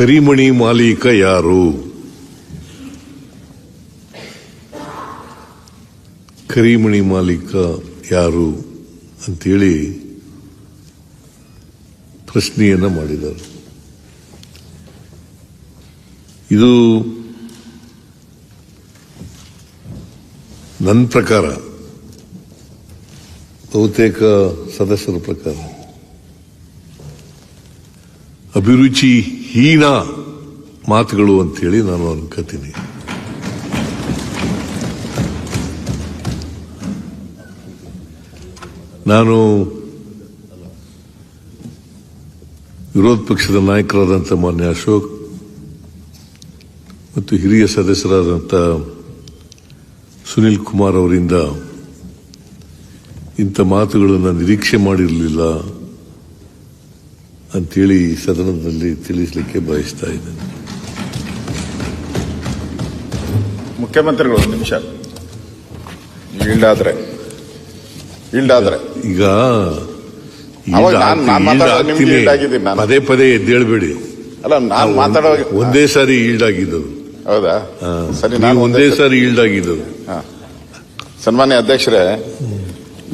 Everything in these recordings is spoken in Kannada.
ಕರಿಮಣಿ ಮಾಲೀಕ ಯಾರು? ಕರಿಮಣಿ ಮಾಲೀಕ ಯಾರು ಅಂತೇಳಿ ಪ್ರಶ್ನೆಯನ್ನು ಮಾಡಿದರು ಇದು ನನ್ನ ಪ್ರಕಾರ ಬಹುತೇಕ ಸದಸ್ಯರ ಪ್ರಕಾರ. ಅಭಿರುಚಿ ಹೀನ ಮಾತುಗಳು ಅಂತೇಳಿ ನಾನು ಅನ್ಕೋತೀನಿ. ನಾನು ವಿರೋಧ ಪಕ್ಷದ ನಾಯಕರಾದಂಥ ಮಾನ್ಯ ಅಶೋಕ್ ಮತ್ತು ಹಿರಿಯ ಸದಸ್ಯರಾದಂಥ ಸುನಿಲ್ ಕುಮಾರ್ ಅವರಿಂದ ಇಂಥ ಮಾತುಗಳನ್ನು ನಿರೀಕ್ಷೆ ಮಾಡಿರಲಿಲ್ಲ. ಅಂತೇಳಿ ಈ ಸದನದಲ್ಲಿ ತಿಳಿಸಲಿಕ್ಕೆ ಬಯಸ್ತಾ ಇದ್ದೇನೆ. ಮುಖ್ಯಮಂತ್ರಿಗಳು ಒಂದು ನಿಮಿಷ. ಈಲ್ಡಾದ್ರೆ. ಈಲ್ಡಾದ್ರೆ. ಈಗ. ಪದೇ ಪದೇ ಎದ್ದೇಳ್ಬೇಡಿ ಅಲ್ಲ ನಾನು ಮಾತಾಡೋ ಒಂದೇ ಸಾರಿ ಈಲ್ಡ್ ಆಗಿದ್ದದು ಹೌದಾ. ಸರಿ ನಾನು ಒಂದೇ ಸಾರಿ ಈಲ್ಡ್ ಆಗಿದ್ದದು ಸನ್ಮಾನ್ಯ ಅಧ್ಯಕ್ಷರೇ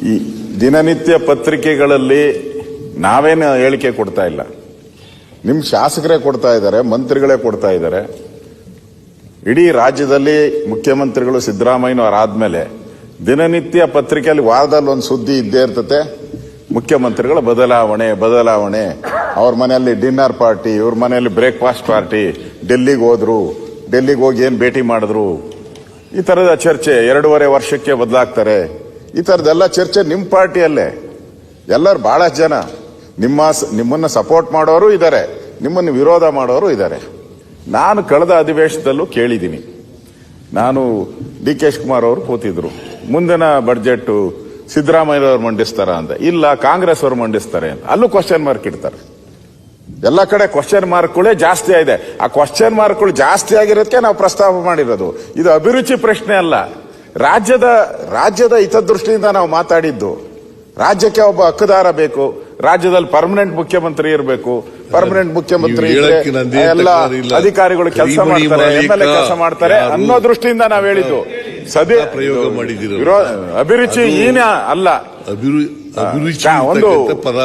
ಈ ದಿನನಿತ್ಯ ಪತ್ರಿಕೆಗಳಲ್ಲಿ ನಾವೇನು ಹೇಳಿಕೆ ಕೊಡ್ತಾ ಇಲ್ಲ. ನಿಮ್ಮ ಶಾಸಕರೇ ಕೊಡ್ತಾ ಇದ್ದಾರೆ, ಮಂತ್ರಿಗಳೇ ಕೊಡ್ತಾ ಇದ್ದಾರೆ. ಇಡೀ ರಾಜ್ಯದಲ್ಲಿ ಮುಖ್ಯಮಂತ್ರಿಗಳು ಸಿದ್ದರಾಮಯ್ಯನವರಾದ್ಮೇಲೆ ದಿನನಿತ್ಯ ಪತ್ರಿಕೆಯಲ್ಲಿ ವಾರದಲ್ಲಿ ಒಂದು ಸುದ್ದಿ ಇದ್ದೇ ಇರ್ತತೆ. ಮುಖ್ಯಮಂತ್ರಿಗಳ ಬದಲಾವಣೆ ಬದಲಾವಣೆ. ಅವ್ರ ಮನೆಯಲ್ಲಿ ಡಿನ್ನರ್ ಪಾರ್ಟಿ, ಇವ್ರ ಮನೆಯಲ್ಲಿ ಬ್ರೇಕ್ಫಾಸ್ಟ್ ಪಾರ್ಟಿ, ಡೆಲ್ಲಿಗೆ ಹೋದ್ರು, ಡೆಲ್ಲಿಗೆ ಹೋಗಿ ಏನು ಭೇಟಿ ಮಾಡಿದ್ರು. ಈ ಥರದ ಚರ್ಚೆ ಎರಡೂವರೆ ವರ್ಷಕ್ಕೆ ಬದಲಾಗ್ತಾರೆ. ಈ ತರದೆಲ್ಲ ಚರ್ಚೆ ನಿಮ್ಮ ಪಾರ್ಟಿಯಲ್ಲೇ. ಎಲ್ಲರೂ ಬಹಳಷ್ಟು ಜನ. ನಿಮ್ಮ ನಿಮ್ಮನ್ನು ಸಪೋರ್ಟ್ ಮಾಡೋರು ಇದ್ದಾರೆ ನಿಮ್ಮನ್ನು ವಿರೋಧ ಮಾಡೋರು ಇದ್ದಾರೆ ನಾನು ಕಳೆದ ಅಧಿವೇಶನದಲ್ಲೂ ಕೇಳಿದ್ದೀನಿ. ನಾನು ಡಿ ಕೆ ಶಿವಕುಮಾರ್ ಅವರು ಕೂತಿದ್ರು. ಮುಂದಿನ ಬಡ್ಜೆಟ್ ಸಿದ್ದರಾಮಯ್ಯವ್ರು ಮಂಡಿಸ್ತಾರ ಅಂತ. ಇಲ್ಲ, ಕಾಂಗ್ರೆಸ್ ಅವರು ಮಂಡಿಸ್ತಾರೆ ಅಂತ. ಅಲ್ಲೂ ಕ್ವಶನ್ ಮಾರ್ಕ್ ಇಡ್ತಾರೆ. ಎಲ್ಲ ಕಡೆ ಕ್ವಶನ್ ಮಾರ್ಕ್ಗಳೇ ಜಾಸ್ತಿ ಆಗಿದೆ. ಆ ಕ್ವಶನ್ ಮಾರ್ಕ್ಗಳು ಜಾಸ್ತಿ ಆಗಿರೋದಕ್ಕೆ ನಾವು ಪ್ರಸ್ತಾಪ ಮಾಡಿರೋದು. ಇದು ಅಭಿರುಚಿ ಪ್ರಶ್ನೆ ಅಲ್ಲ. ರಾಜ್ಯದ ರಾಜ್ಯದ ಹಿತದೃಷ್ಟಿಯಿಂದ ನಾವು ಮಾತಾಡಿದ್ದು. ರಾಜ್ಯಕ್ಕೆ ಒಬ್ಬ ಹಕ್ಕುದಾರ ಬೇಕು. ರಾಜ್ಯದಲ್ಲಿ ಪರ್ಮನೆಂಟ್ ಮುಖ್ಯಮಂತ್ರಿ ಇರಬೇಕು. ಪರ್ಮನೆಂಟ್ ಮುಖ್ಯಮಂತ್ರಿ ಎಲ್ಲ ಅಧಿಕಾರಿಗಳು ಕೆಲಸ ಮಾಡ್ತಾರೆ ಎಂ ಎಲ್ ಮಾಲೀಕ ಕೆಲಸ ಮಾಡ್ತಾರೆ ಅನ್ನೋ ದೃಷ್ಟಿಯಿಂದ ನಾವು ಹೇಳಿದ್ದು. ಸದೇ ಪ್ರಯೋಗ ಮಾಡಿದಿರೋ ಅಭಿರುಚಿ ಏನೇ ಅಲ್ಲ. ಒಂದು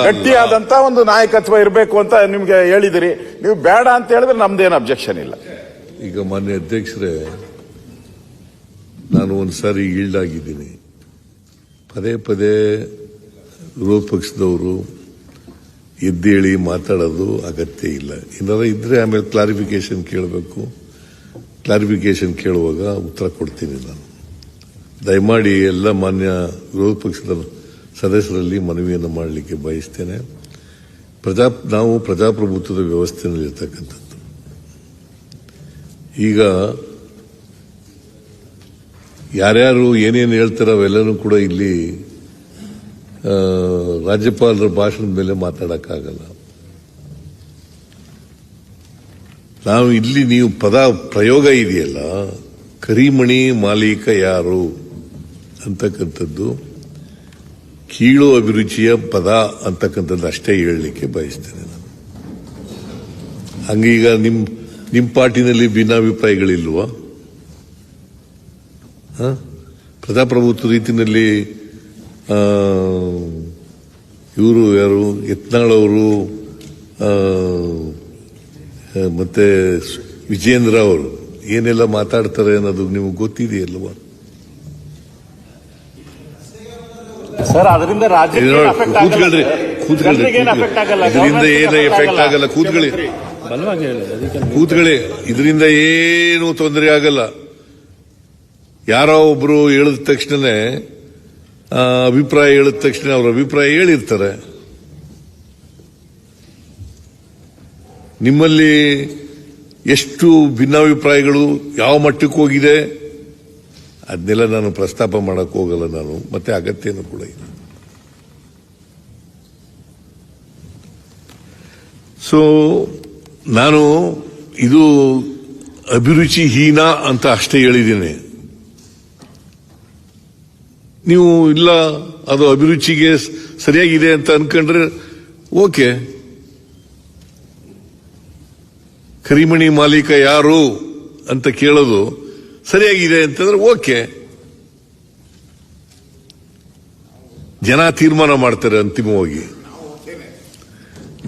ಗಟ್ಟಿಯಾದಂತ ಒಂದು ನಾಯಕತ್ವ ಇರಬೇಕು ಅಂತ ನಿಮ್ಗೆ ಹೇಳಿದಿರಿ. ನೀವು ಬೇಡ ಅಂತ ಹೇಳಿದ್ರೆ ನಮ್ದೇನು ಅಬ್ಜೆಕ್ಷನ್ ಇಲ್ಲ. ಈಗ ಮಾನ್ಯ ಅಧ್ಯಕ್ಷರೇ ನಾನು ಒಂದ್ಸಾರಿ ಈಲ್ಡ್ ಆಗಿದ್ದೀನಿ. ಪದೇ ಪದೇ ವಿರೋಧ ಪಕ್ಷದವರು ಎದ್ದೇಳಿ ಮಾತಾಡೋದು ಅಗತ್ಯ ಇಲ್ಲ. ಏನಾರ ಇದ್ರೆ ಆಮೇಲೆ ಕ್ಲಾರಿಫಿಕೇಶನ್ ಕೇಳಬೇಕು. ಕ್ಲಾರಿಫಿಕೇಶನ್ ಕೇಳುವಾಗ ಉತ್ತರ ಕೊಡ್ತೀನಿ ನಾನು. ದಯಮಾಡಿ ಎಲ್ಲ ಮಾನ್ಯ ವಿರೋಧ ಪಕ್ಷದ ಸದಸ್ಯರಲ್ಲಿ ಮನವಿಯನ್ನು ಮಾಡಲಿಕ್ಕೆ ಬಯಸ್ತೇನೆ. ಪ್ರಜಾ, ನಾವು ಪ್ರಜಾಪ್ರಭುತ್ವದ ವ್ಯವಸ್ಥೆಯಲ್ಲಿ ಇರ್ತಕ್ಕಂಥದ್ದು. ಈಗ ಯಾರ್ಯಾರು ಏನೇನು ಹೇಳ್ತಾರೋ ಅವೆಲ್ಲನೂ ಕೂಡ ಇಲ್ಲಿ ರಾಜ್ಯಪಾಲರ ಭಾಷಣದ ಮೇಲೆ ಮಾತಾಡೋಕ್ಕಾಗಲ್ಲ. ನಾವು ಇಲ್ಲಿ ನೀವು ಪದ ಪ್ರಯೋಗ ಇದೆಯಲ್ಲ, ಕರಿಮಣಿ ಮಾಲೀಕ ಯಾರು ಅಂತಕ್ಕಂಥದ್ದು, ಕೀಳು ಅಭಿರುಚಿಯ ಪದ ಅಂತಕ್ಕಂಥದ್ದು ಅಷ್ಟೇ ಹೇಳಲಿಕ್ಕೆ ಬಯಸ್ತೇನೆ ನಾನು. ಹಂಗೀಗ ನಿಮ್ ನಿಮ್ಮ ಪಾರ್ಟಿನಲ್ಲಿ ಭಿನ್ನಾಭಿಪ್ರಾಯಗಳಿಲ್ವಾ? ಪ್ರಜಾಪ್ರಭುತ್ವ ರೀತಿಯಲ್ಲಿ ಇವರು ಯಾರು? ಯತ್ನಾಳವರು ಮತ್ತೆ ವಿಜೇಂದ್ರ ಅವರು. ಏನೆಲ್ಲ ಮಾತಾಡ್ತಾರೆ ಅನ್ನೋದು ನಿಮಗೆ ಗೊತ್ತಿದೆಯಲ್ವ? ಸರ್ ಅದರಿಂದ ಕೂತ್ಕೊಳ್ರಿ ಆಗಲ್ಲ. ಕೂತ್ಕೊಳ್ರಿ. ಇದರಿಂದ ಏನು ಎಫೆಕ್ಟ್ ಆಗಲ್ಲ. ಕೂತ್ಕೊಳ್ಳಿ. ಕೂತ್ಗಳಿ ಕೂತ್ಕೊಳ್ಳಿ. ಇದರಿಂದ ಏನು ತೊಂದರೆ ಆಗಲ್ಲ. ಯಾರೋ ಒಬ್ರು ಹೇಳಿದ ತಕ್ಷಣನೇ ಅಭಿಪ್ರಾಯ ಹೇಳಿದ ತಕ್ಷಣ ಅವರ ಅಭಿಪ್ರಾಯ ಹೇಳಿರ್ತಾರೆ. ನಿಮ್ಮಲ್ಲಿ ಎಷ್ಟು ಭಿನ್ನಾಭಿಪ್ರಾಯಗಳು ಯಾವ ಮಟ್ಟಕ್ಕೆ ಹೋಗಿದೆ? ಅದನ್ನೆಲ್ಲ ನಾನು ಪ್ರಸ್ತಾಪ ಮಾಡಕ್ ಹೋಗಲ್ಲ ನಾನು, ಮತ್ತೆ ಅಗತ್ಯನೂ ಕೂಡ ಇಲ್ಲ. ಸೊ ನಾನು ಇದು ಅಭಿರುಚಿ ಹೀನ ಅಂತ ಅಷ್ಟೇ ಹೇಳಿದ್ದೀನಿ. ನೀವು ಇಲ್ಲ, ಅದು ಅಭಿರುಚಿಗೆ ಸರಿಯಾಗಿದೆ ಅಂತ ಅನ್ಕೊಂಡ್ರೆ, ಓಕೆ. ಕರಿಮಣಿ ಮಾಲೀಕ ಯಾರು ಅಂತ ಕೇಳೋದು ಸರಿಯಾಗಿದೆ ಅಂತಂದ್ರೆ ಓಕೆ. ಜನ ತೀರ್ಮಾನ ಮಾಡ್ತಾರೆ ಅಂತಿಮವಾಗಿ.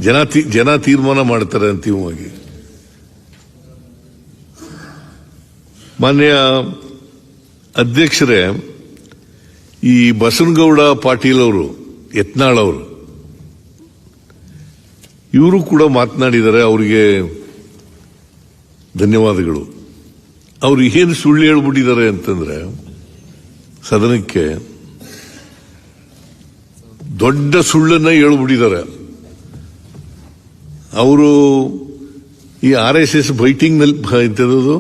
ಜನ ಜನ ತೀರ್ಮಾನ ಮಾಡ್ತಾರೆ ಅಂತಿಮವಾಗಿ. ಮಾನ್ಯ ಅಧ್ಯಕ್ಷರೇ ಈ ಬಸನಗೌಡ ಪಾಟೀಲ್ ಅವರು, ಯತ್ನಾಳ್ ಅವರು, ಇವರು ಕೂಡ ಮಾತನಾಡಿದ್ದಾರೆ ಅವರಿಗೆ ಧನ್ಯವಾದಗಳು. ಅವರು ಏನು ಸುಳ್ಳು ಹೇಳ್ಬಿಟ್ಟಿದ್ದಾರೆ ಅಂತಂದ್ರೆ, ಸದನಕ್ಕೆ ದೊಡ್ಡ ಸುಳ್ಳನ್ನ ಹೇಳ್ಬಿಟ್ಟಿದ್ದಾರೆ. ಅವರು ಈ ಆರ್ ಎಸ್ ಎಸ್ ಬೈಟಿಂಗ್ನಲ್ಲಿ ಎಂತದ್ದು?